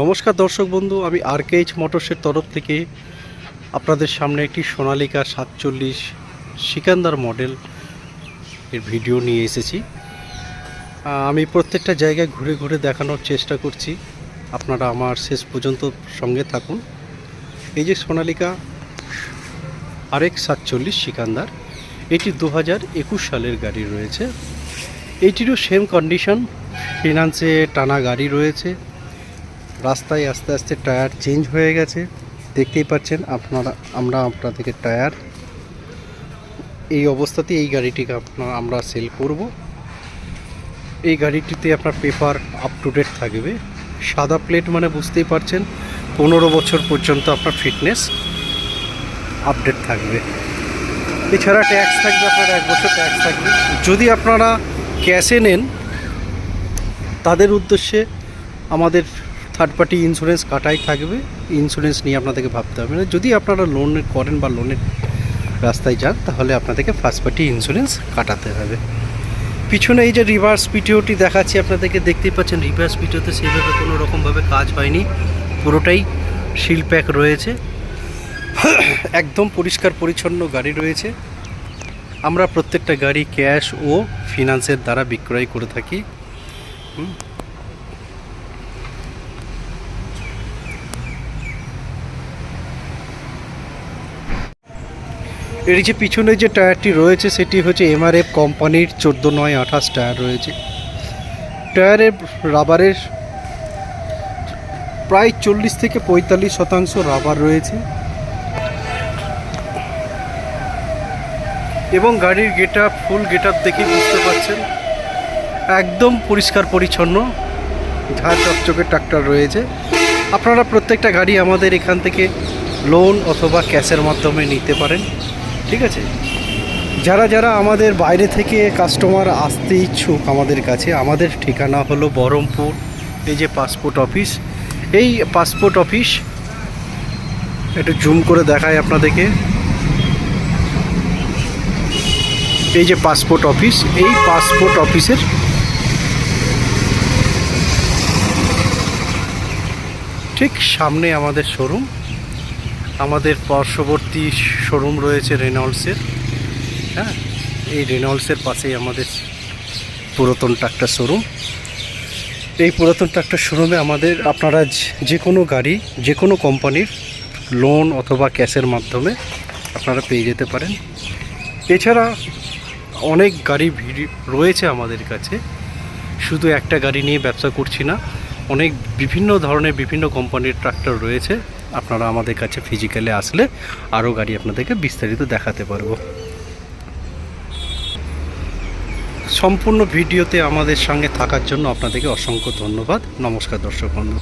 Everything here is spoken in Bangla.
নমস্কার দর্শক বন্ধু, আমি আর আরকেএইচ মোটরসের তরফ থেকে আপনাদের সামনে একটি সোনালিকা সাতচল্লিশ সিকান্দার মডেল এর ভিডিও নিয়ে এসেছি। আমি প্রত্যেকটা জায়গায় ঘুরে ঘুরে দেখানোর চেষ্টা করছি। আপনারা আমার শেষ পর্যন্ত সঙ্গে থাকুন। এই যে সোনালিকা আরেক সাতচল্লিশ সিকান্দার, এটি দু হাজার একুশ সালের গাড়ি রয়েছে। এইটিরও সেম কন্ডিশন ফিনান্সে টানা গাড়ি রয়েছে। রাস্তায় আস্তে আস্তে টায়ার চেঞ্জ হয়ে গেছে। দেখতেই পাচ্ছেন আপনারা, আমরা আপনাদেরকে টায়ার। এই অবস্থাতে এই গাড়িটিকে আপনার, আমরা সেল করব। এই গাড়িটিতে আপনার পেপার আপ টু ডেট থাকবে। সাদা প্লেট মানে বুঝতেই পারছেন, পনেরো বছর পর্যন্ত আপনার ফিটনেস আপডেট থাকবে। এছাড়া ট্যাক্স থাকবে, আপনার এক বছর ট্যাক্স থাকবে। যদি আপনারা ক্যাশে নেন, তাদের উদ্দেশ্যে আমাদের থার্ড পার্টি ইন্স্যুরেন্স কাটাই থাকবে ইন্স্যুরেন্স নিয়ে আপনাদেরকে ভাবতে হবে না। যদি আপনারা লোন করেন বা লোনের রাস্তায় যান, তাহলে আপনাদেরকে ফার্স্ট পার্টি ইন্স্যুরেন্স কাটাতে হবে। পিছনে এই যে রিভার্স পিটিওটি দেখাচ্ছি আপনাদেরকে, দেখতেই পাচ্ছেন রিভার্স পিটিওতে সেইভাবে কোনো রকমভাবে কাজ হয়নি। পুরোটাই শিল প্যাক রয়েছে। একদম পরিষ্কার পরিচ্ছন্ন গাড়ি রয়েছে। আমরা প্রত্যেকটা গাড়ি ক্যাশ ও ফিনান্সের দ্বারা বিক্রয় করে থাকি। এর যে পিছনে যে টায়ারটি রয়েছে, সেটি হচ্ছে এমআরএফ কোম্পানির চোদ্দ নয় আঠাশ টায়ার রয়েছে। টায়ারের রাবারের প্রায় চল্লিশ থেকে পঁয়তাল্লিশ শতাংশ রাবার রয়েছে। এবং গাড়ির get up, full get up দেখে বুঝতে পারছেন, একদম পরিষ্কার পরিচ্ছন্ন, ঝাঁ চকচকে ট্রাক্টর রয়েছে। আপনারা প্রত্যেকটা গাড়ি আমাদের এখান থেকে লোন অথবা ক্যাশের মাধ্যমে নিতে পারেন। ঠিক আছে? যারা যারা আমাদের বাইরে থেকে কাস্টমার আসতে ইচ্ছুক আমাদের কাছে, আমাদের ঠিকানা হলো বহরমপুর, এই যে পাসপোর্ট অফিস এই পাসপোর্ট অফিস একটু জুম করে দেখায় আপনাদেরকে। এই যে পাসপোর্ট অফিস এই পাসপোর্ট অফিসের ঠিক সামনে আমাদের শোরুম আমাদের পার্শ্ববর্তী শোরুম রয়েছে রেনল্ডসের হ্যাঁ? এই রেনল্ডসের পাশেই আমাদের পুরাতন ট্রাক্টর শোরুম। এই পুরাতন ট্রাক্টর শোরুমে আমাদের আপনারা যে- কোনো গাড়ি, যে কোনো কোম্পানির লোন অথবা ক্যাশের মাধ্যমে আপনারা পেয়ে যেতে পারেন। এছাড়া অনেক গাড়ি ভিড় রয়েছে আমাদের কাছে। শুধু একটা গাড়ি নিয়ে ব্যবসা করছি না, অনেক বিভিন্ন ধরনের বিভিন্ন কোম্পানির ট্রাক্টর রয়েছে। আপনারা আমাদের কাছে ফিজিক্যালে আসলে আরও গাড়ি আপনাদেরকে বিস্তারিত দেখাতে পারব। সম্পূর্ণ ভিডিওতে আমাদের সঙ্গে থাকার জন্য আপনাদেরকে অসংখ্য ধন্যবাদ। নমস্কার দর্শক বন্ধু।